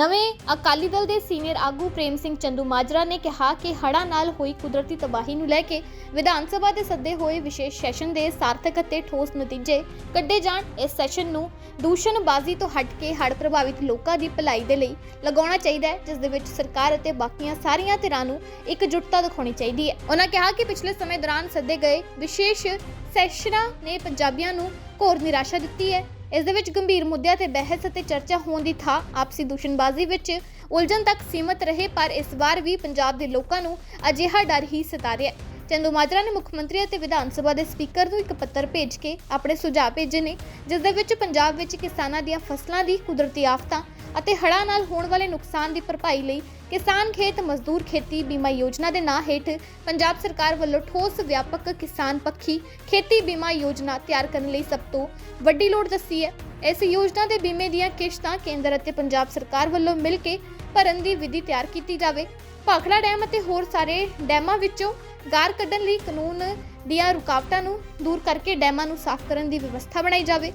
ਨਵੇਂ ਅਕਾਲੀ ਦਲ ਦੇ ਸੀਨੀਅਰ ਆਗੂ ਪ੍ਰੇਮ ਸਿੰਘ ਚੰਦੂ ਮਾਜਰਾ ਨੇ ਕਿਹਾ ਕਿ ਹੜ੍ਹਾਂ ਨਾਲ ਹੋਈ ਕੁਦਰਤੀ ਤਬਾਹੀ ਨੂੰ ਲੈ ਕੇ ਵਿਧਾਨ ਸਭਾ ਦੇ ਸੱਦੇ ਹੋਏ ਵਿਸ਼ੇਸ਼ ਸੈਸ਼ਨ ਦੇ ਸਾਰਥਕ ਅਤੇ ਠੋਸ ਨਤੀਜੇ ਕੱਢੇ ਜਾਣ, ਇਸ ਸੈਸ਼ਨ ਨੂੰ ਦੂਸ਼ਣਬਾਜ਼ੀ ਤੋਂ ਹਟ ਕੇ ਹੜ੍ਹ ਪ੍ਰਭਾਵਿਤ ਲੋਕਾਂ ਦੀ ਭਲਾਈ ਦੇ ਲਈ ਲਗਾਉਣਾ ਚਾਹੀਦਾ ਹੈ, ਜਿਸ ਦੇ ਵਿੱਚ ਸਰਕਾਰ ਅਤੇ ਬਾਕੀਆਂ ਸਾਰੀਆਂ ਧਿਰਾਂ ਨੂੰ ਇਕਜੁੱਟਤਾ ਦਿਖਾਉਣੀ ਚਾਹੀਦੀ ਹੈ। ਉਹਨਾਂ ਕਿਹਾ ਕਿ ਪਿਛਲੇ ਸਮੇਂ ਦੌਰਾਨ ਸੱਦੇ ਗਏ ਵਿਸ਼ੇਸ਼ ਸੈਸ਼ਨਾਂ ਨੇ ਪੰਜਾਬੀਆਂ ਨੂੰ ਘੋਰ ਨਿਰਾਸ਼ਾ ਦਿੱਤੀ ਹੈ। ਇਸ ਦੇ ਵਿੱਚ ਗੰਭੀਰ ਮੁੱਦਿਆਂ ਤੇ ਬਹਿਸ ਅਤੇ ਚਰਚਾ ਹੋਣ ਦੀ ਥਾਂ ਆਪਸੀ ਦੂਸ਼ਣਬਾਜ਼ੀ ਵਿੱਚ ਉਲਝਣ ਤੱਕ ਸੀਮਤ ਰਹੇ, ਪਰ ਇਸ ਵਾਰ ਵੀ ਪੰਜਾਬ ਦੇ ਲੋਕਾਂ ਨੂੰ ਅਜਿਹਾ ਡਰ ਹੀ ਸਤਾ ਰਿਹਾ ਹੈ ਚੰਦੂ ਮਾਜਰਾ ਨੇ ਮੁੱਖ ਮੰਤਰੀ ਅਤੇ ਵਿਧਾਨ ਸਭਾ ਦੇ ਸਪੀਕਰ ਨੂੰ ਇੱਕ ਪੱਤਰ ਭੇਜ ਕੇ ਆਪਣੇ ਸੁਝਾਅ ਭੇਜੇ ਨੇ, ਜਿਸ ਦੇ ਵਿੱਚ ਪੰਜਾਬ ਵਿੱਚ ਕਿਸਾਨਾਂ ਦੀਆਂ ਫਸਲਾਂ ਦੀ ਕੁਦਰਤੀ ਆਫਤਾਂ ਅਤੇ ਹੜ੍ਹਾਂ ਨਾਲ ਹੋਣ ਵਾਲੇ ਨੁਕਸਾਨ ਦੀ ਭਰਪਾਈ ਲਈ ਕਿਸਾਨ ਖੇਤ ਮਜ਼ਦੂਰ ਖੇਤੀ ਬੀਮਾ ਯੋਜਨਾ ਦੇ ਨਾਂ ਹੇਠ ਪੰਜਾਬ ਸਰਕਾਰ ਵੱਲੋਂ ਠੋਸ ਵਿਆਪਕ ਕਿਸਾਨ ਪੱਖੀ ਖੇਤੀ ਬੀਮਾ ਯੋਜਨਾ ਤਿਆਰ ਕਰਨ ਲਈ ਸਭ ਤੋਂ ਵੱਡੀ ਲੋੜ ਦੱਸੀ ਹੈ। ਇਸ ਯੋਜਨਾ ਦੇ ਬੀਮੇ ਦੀਆਂ ਕਿਸ਼ਤਾਂ ਕੇਂਦਰ ਅਤੇ ਪੰਜਾਬ ਸਰਕਾਰ ਵੱਲੋਂ ਮਿਲ ਕੇ ਭਰਨ ਦੀ ਵਿਧੀ ਤਿਆਰ ਕੀਤੀ ਜਾਵੇ। ਭਾਖੜਾ ਡੈਮ ਅਤੇ ਹੋਰ ਸਾਰੇ ਡੈਮਾਂ ਵਿੱਚੋਂ ਗਾਰ ਕੱਢਣ ਲਈ ਕਾਨੂੰਨ ਦੀਆਂ ਰੁਕਾਵਟਾਂ ਨੂੰ ਦੂਰ ਕਰਕੇ ਡੈਮਾਂ ਨੂੰ ਸਾਫ਼ ਕਰਨ ਦੀ ਵਿਵਸਥਾ ਬਣਾਈ ਜਾਵੇ।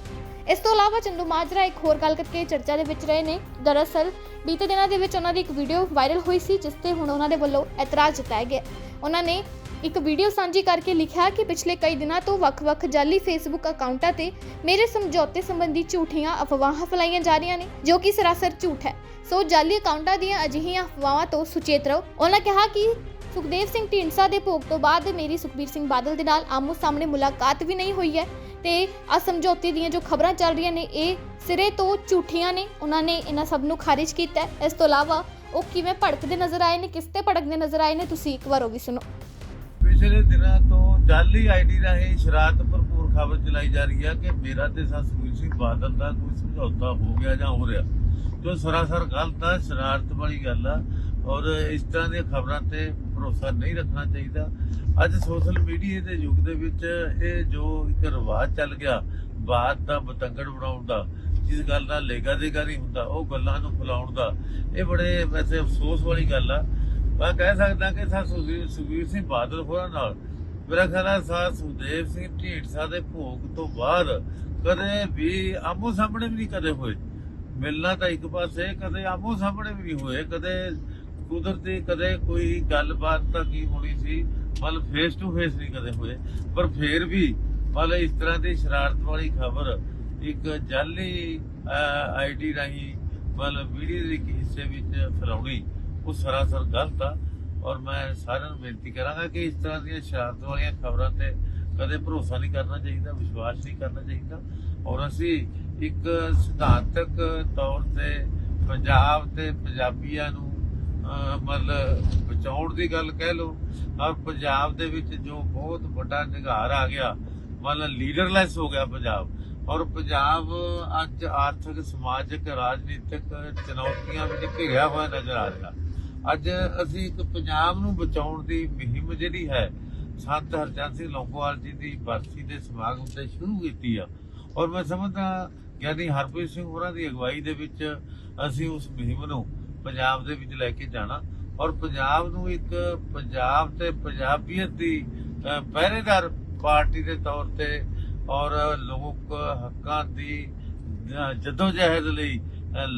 ਇਸ ਤੋਂ ਇਲਾਵਾ ਚੰਦੂ ਮਾਜਰਾ ਇੱਕ ਹੋਰ ਗੱਲ ਕਰਕੇ ਚਰਚਾ ਦੇ ਵਿੱਚ ਰਹੇ ਨੇ। ਦਰਅਸਲ, ਬੀਤੇ ਦਿਨਾਂ ਦੇ ਵਿੱਚ ਉਹਨਾਂ ਦੀ ਇੱਕ ਵੀਡੀਓ ਵਾਇਰਲ ਹੋਈ ਸੀ, ਜਿਸ ਤੇ ਹੁਣ ਉਹਨਾਂ ਦੇ ਵੱਲੋਂ ਇਤਰਾਜ਼ ਜਤਾਇਆ ਗਿਆ। ਉਹਨਾਂ ਨੇ ਇੱਕ ਵੀਡੀਓ ਸਾਂਝੀ ਕਰਕੇ ਲਿਖਿਆ ਕਿ ਪਿਛਲੇ ਕਈ ਦਿਨਾਂ ਤੋਂ ਵੱਖ-ਵੱਖ ਜਾਲੀ ਫੇਸਬੁੱਕ ਅਕਾਊਂਟਾਂ ਤੇ ਮੇਰੇ ਸਮਝੌਤੇ ਸੰਬੰਧੀ ਝੂਠੀਆਂ ਅਫਵਾਹਾਂ ਫੈਲਾਈਆਂ ਜਾ ਰਹੀਆਂ ਨੇ, ਜੋ ਕਿ ਸਰਾਸਰ ਝੂਠ ਹੈ। ਸੋ ਜਾਲੀ ਅਕਾਊਂਟਾਂ ਦੀਆਂ ਅਜਿਹੀਆਂ ਅਫਵਾਹਾਂ ਤੋਂ ਸੁਚੇਤ ਰਹੋ। ਉਹਨਾਂ ਕਿਹਾ ਕਿ ਸੁਖਦੇਵ ਸਿੰਘ ਢੀਂਡਸਾ ਦੇ ਭੋਗ ਤੋਂ ਬਾਅਦ ਮੇਰੀ ਸੁਖਬੀਰ ਸਿੰਘ ਬਾਦਲ ਦੇ ਨਾਲ ਆਮੋ ਸਾਹਮਣੇ ਮੁਲਾਕਾਤ ਵੀ ਨਹੀਂ ਹੋਈ ਹੈ। ਤੇ ਆ ਸਮਝੌਤੇ ਦੀਆਂ ਜੋ ਖਬਰਾਂ ਚੱਲ ਰਹੀਆਂ ਨੇ, ਇਹ ਸਿਰੇ ਤੋਂ ਝੂਠੀਆਂ ਨੇ। ਉਹਨਾਂ ਨੇ ਇਹਨਾਂ ਸਭ ਨੂੰ ਖਾਰਿਜ ਕੀਤਾ ਹੈ। ਇਸ ਤੋਂ ਇਲਾਵਾ ਉਹ ਕਿਵੇਂ ਭੜਕਦੇ ਨਜ਼ਰ ਆਏ ਨੇ, ਕਿਸ ਤੇ ਭੜਕਦੇ ਨਜ਼ਰ ਆਏ ਨੇ, ਤੁਸੀਂ ਇੱਕ ਵਾਰ ਉਹ ਵੀ ਸੁਣੋ। ਪਿਛਲੇ ਦਿਨਾਂ ਤੋਂ ਜਾਲੀ ਆਈਡੀ ਰਾਹੀਂ ਸ਼ਰਾਰਤ ਭਰਪੂਰ ਖਬਰ ਚਲਾਈ ਜਾ ਰਹੀ ਹੈ ਕਿ ਮੇਰਾ ਤੇ ਸਤਸੂਰ ਸਿੰਘ ਬਾਦਲ ਦਾ ਕੋਈ ਸਮਝੌਤਾ ਹੋ ਗਿਆ ਜਾਂ ਹੋ ਰਿਹਾ। ਜੋ ਸਰਾਸਰ ਗਲਤ ਹੈ ਸ਼ਰਾਰਤ ਵਾਲੀ ਗੱਲ ਆ। ਔਰ ਇਸ ਤਰ੍ਹਾਂ ਦੀਆਂ ਖਬਰਾਂ ਤੇ ਭਰੋਸਾ ਨਹੀਂ ਰੱਖਣਾ ਚਾਹੀਦਾ। ਅੱਜ ਸੋਸ਼ਲ ਮੀਡੀਆ ਦੇ ਯੁੱਗ ਦੇ ਵਿੱਚ ਇਹ ਜੋ ਇੱਕ ਰਿਵਾਜ ਚੱਲ ਗਿਆ, ਬਾਤ ਦਾ ਬਤੰਗੜ ਬਣਾਉਣ ਦਾ, ਜਿਸ ਗੱਲ ਨਾਲ ਲੇਗਾ ਦੇਗਾ ਨਹੀਂ ਹੁੰਦਾ, ਉਹ ਗੱਲਾਂ ਨੂੰ ਫੈਲਾਉਣ ਦਾ, ਇਹ ਬੜੇ ਵੈਸੇ ਅਫਸੋਸ ਵਾਲੀ ਗੱਲ ਆ। ਮੈਂ ਕਹਿ ਸਕਦਾ ਕਿ ਸਾ ਸੁਖਬੀਰ ਸਿੰਘ ਬਾਦਲ ਹੋਰਾਂ ਨਾਲ, ਮੇਰਾ ਖਿਆਲ ਹੈ ਸਾ ਸੁਖਦੇਵ ਸਿੰਘ ਢੀਂਡਸਾ ਦੇ ਭੋਗ ਤੋਂ ਬਾਅਦ ਕਦੇ ਵੀ ਆਮੋ ਸਾਹਮਣੇ ਵੀ ਨਹੀਂ ਕਦੇ ਹੋਏ। ਮਿਲਣਾ ਤਾਂ ਇੱਕ ਪਾਸੇ, ਕਦੇ ਆਮੋ ਸਾਹਮਣੇ ਵੀ ਨਹੀਂ ਹੋਏ, ਕਦੇ ਕੁਦਰਤੀ ਕਦੇ ਕੋਈ ਗੱਲਬਾਤ ਤਾਂ ਕੀ ਹੋਣੀ ਸੀ? ਮਤਲਬ ਫੇਸ ਟੂ ਫੇਸ ਨਹੀਂ ਕਦੇ ਹੋਏ। ਪਰ ਫੇਰ ਵੀ ਮਤਲਬ ਇਸ ਤਰ੍ਹਾਂ ਦੀ ਸ਼ਰਾਰਤ ਵਾਲੀ ਖਬਰ ਇੱਕ ਜਾਲੀ ਆਈਡੀ ਰਾਹੀਂ ਮਤਲਬ ਮੀਡੀਆ ਦੇ ਇੱਕ ਹਿੱਸੇ ਵਿੱਚ ਫੈਲਾਉਣੀ, ਉਹ ਸਰਾਸਰ ਗਲਤ ਆ। ਔਰ ਮੈਂ ਸਾਰਿਆਂ ਨੂੰ ਬੇਨਤੀ ਕਰਾਂਗਾ ਕਿ ਇਸ ਤਰ੍ਹਾਂ ਦੀਆਂ ਸ਼ਰਾਰਤ ਵਾਲੀਆਂ ਖਬਰਾਂ ਤੇ ਕਦੇ ਭਰੋਸਾ ਨਹੀਂ ਕਰਨਾ ਚਾਹੀਦਾ, ਵਿਸ਼ਵਾਸ ਨਹੀਂ ਕਰਨਾ ਚਾਹੀਦਾ। ਔਰ ਅਸੀਂ ਇੱਕ ਸਿਧਾਂਤਕ ਤੌਰ ਤੇ ਪੰਜਾਬ ਤੇ ਪੰਜਾਬੀਆਂ ਨੂੰ ਮਤਲਬ ਬਚਾਉਣ ਦੀ ਗੱਲ ਕਹਿ ਲਓ ਔਰ ਪੰਜਾਬ ਦੇ ਵਿੱਚ ਜੋ ਬਹੁਤ ਵੱਡਾ ਨਿਗਾਰ ਆ ਗਿਆ, ਮਤਲਬ ਲੀਡਰਲੈਸ ਹੋ ਗਿਆ ਪੰਜਾਬ। ਔਰ ਪੰਜਾਬ ਅੱਜ ਆਰਥਿਕ, ਸਮਾਜਿਕ, ਰਾਜਨੀਤਿਕ ਚੁਣੌਤੀਆਂ ਵਿੱਚ ਘਿਰਿਆ ਹੋਇਆ ਨਜ਼ਰ ਆ ਰਿਹਾ। ਅੱਜ ਅਸੀਂ ਇੱਕ ਪੰਜਾਬ ਨੂੰ ਬਚਾਉਣ ਦੀ ਮੁਹਿੰਮ ਜਿਹੜੀ ਹੈ, ਸੰਤ ਹਰਚੰਦ ਸਿੰਘ ਲੌਂਗੋਵਾਲ ਜੀ ਦੀ ਬਰਸੀ ਦੇ ਸਮਾਗਮ ਤੇ ਸ਼ੁਰੂ ਕੀਤੀ ਆ। ਔਰ ਮੈਂ ਸਮਝਦਾ ਗਿਆਨੀ ਹਰਪ੍ਰੀਤ ਸਿੰਘ ਹੋਰਾਂ ਦੀ ਅਗਵਾਈ ਦੇ ਵਿੱਚ ਅਸੀਂ ਉਸ ਮੁਹਿੰਮ ਨੂੰ ਪੰਜਾਬ ਦੇ ਵਿੱਚ ਲੈ ਕੇ ਜਾਣਾ। ਔਰ ਪੰਜਾਬ ਨੂੰ ਇੱਕ ਪੰਜਾਬ ਤੇ ਪੰਜਾਬੀਅਤ ਦੀ ਪਹਿਰੇਦਾਰ ਪਾਰਟੀ ਦੇ ਤੌਰ ਤੇ ਔਰ ਲੋਕ ਹੱਕਾਂ ਦੀ ਜਦੋਂ ਜਹਿਦ ਲਈ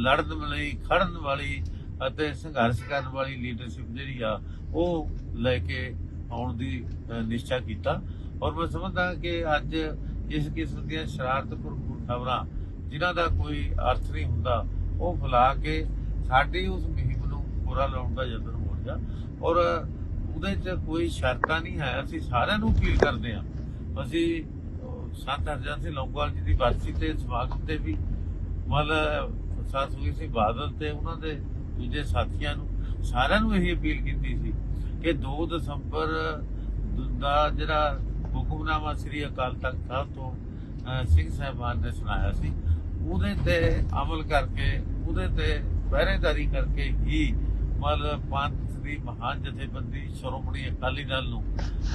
ਲੜਨ ਲਈ, ਖੜਨ ਵਾਲੀ ਅਤੇ ਸੰਘਰਸ਼ ਕਰਨ ਵਾਲੀ ਲੀਡਰਸ਼ਿਪ ਜਿਹੜੀ ਆ, ਉਹ ਲੈ ਕੇ ਆਉਣ ਦੀ ਨਿਸ਼ਚਾ ਕੀਤਾ। ਔਰ ਮੈਂ ਸਮਝਦਾ ਕਿ ਅੱਜ ਇਸ ਕਿਸਮ ਦੀਆਂ ਸ਼ਰਾਰਤ ਭਰਪੂਰ ਖਬਰਾਂ ਜਿਨ੍ਹਾਂ ਦਾ ਕੋਈ ਅਰਥ ਨਹੀਂ ਹੁੰਦਾ, ਉਹ ਫੈਲਾ ਕੇ ਸਾਡੀ ਉਸ ਮੁਹਿੰਮ ਨੂੰ ਪੂਰਾ ਲਾਉਣ ਦਾ ਯਤਨ ਹੋ ਰਿਹਾ ਔਰ ਉਹਦੇ 'ਚ ਕੋਈ ਸ਼ਰਤਾਂ ਨਹੀਂ ਹੈ। ਅਸੀਂ ਸਾਰਿਆਂ ਨੂੰ ਅਪੀਲ ਕਰਦੇ ਹਾਂ। ਅਸੀਂ ਸੰਤ ਹਰਜਨ ਸਿੰਘ ਲੌਂਗੋਵਾਲ ਜੀ ਦੀ ਬਰਸੀ ਤੇ ਸਮਾਗਮ ਤੇ ਵੀ ਮਤਲਬ ਸਾਸੂਗੀ ਸਿੰਘ ਬਾਦਲ ਤੇ ਉਹਨਾਂ ਦੇ ਦੂਜੇ ਸਾਥੀਆਂ ਨੂੰ ਸਾਰਿਆਂ ਨੂੰ ਇਹ ਅਪੀਲ ਕੀਤੀ ਸੀ ਕਿ 2 ਦਸੰਬਰ ਦਾ ਜਿਹੜਾ ਹੁਕਮਨਾਮਾ ਸ੍ਰੀ ਅਕਾਲ ਤਖਤ ਸਾਹਿਬ ਤੋਂ ਸਿੰਘ ਸਾਹਿਬਾਨ ਨੇ ਸੁਣਾਇਆ ਸੀ, ਉਹਦੇ ਤੇ ਅਮਲ ਕਰਕੇ, ਉਹਦੇ ਤੇ ਪਹਿਰੇਦਾਰੀ ਕਰਕੇ ਹੀ ਮਤਲਬ ਪੰਥ ਦੀ ਮਹਾਨ ਜਥੇਬੰਦੀ ਸ਼੍ਰੋਮਣੀ ਅਕਾਲੀ ਦਲ ਨੂੰ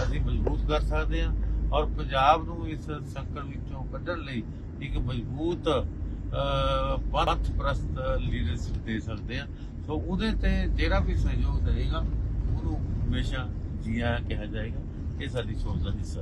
ਅਸੀਂ ਮਜ਼ਬੂਤ ਕਰ ਸਕਦੇ ਹਾਂ ਔਰ ਪੰਜਾਬ ਨੂੰ ਇਸ ਸੰਕਟ ਵਿੱਚੋਂ ਕੱਢਣ ਲਈ ਇੱਕ ਮਜ਼ਬੂਤ ਅਹ, ਪੰਥ ਪ੍ਰਸਤ ਲੀਡਰਸ਼ਿਪ ਦੇ ਸਕਦੇ ਹਾਂ। ਸੋ ਉਹਦੇ ਤੇ ਜਿਹੜਾ ਵੀ ਸਹਿਯੋਗ ਦੇਗਾ ਉਹਨੂੰ ਹਮੇਸ਼ਾ ਜੀਆ ਕਿਹਾ ਜਾਏਗਾ। ਇਹ ਸਾਡੀ ਸੋਚ ਦਾ ਹਿੱਸਾ